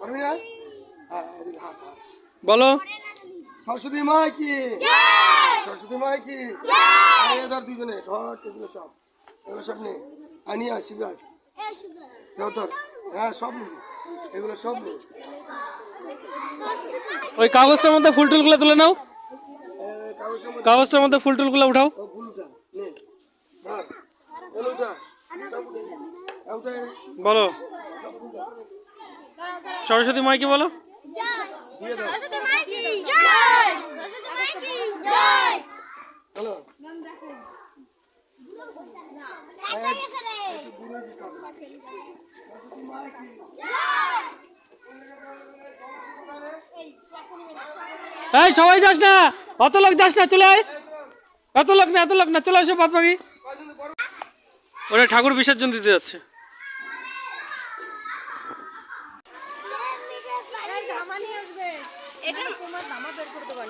না? হ্যাঁ হাত হাত। বলো। সরস্বতী মা কি? সরস্বতী মা কি? ধর দুজনে ধর সব। এগুলো সব নে। আনিয়া শিবরাজ ধর হ্যাঁ সব এগুলো সব নে। ওই কাগজটার মধ্যে ফুল টুলগুলো তুলে নাও। কাগজটার মধ্যে ফুল টুলগুলো উঠাও। বলো। সরস্বতী মাইকে বলো? এই, সবাই যাস না। অত লোক যাস না, চলে আয়। এত লোক না, এত লোক না, চলে আসো বাদ বাকি ওরা ঠাকুর বিসর্জন দিতে যাচ্ছে। এটা তোমার জামা বের করতে পারবে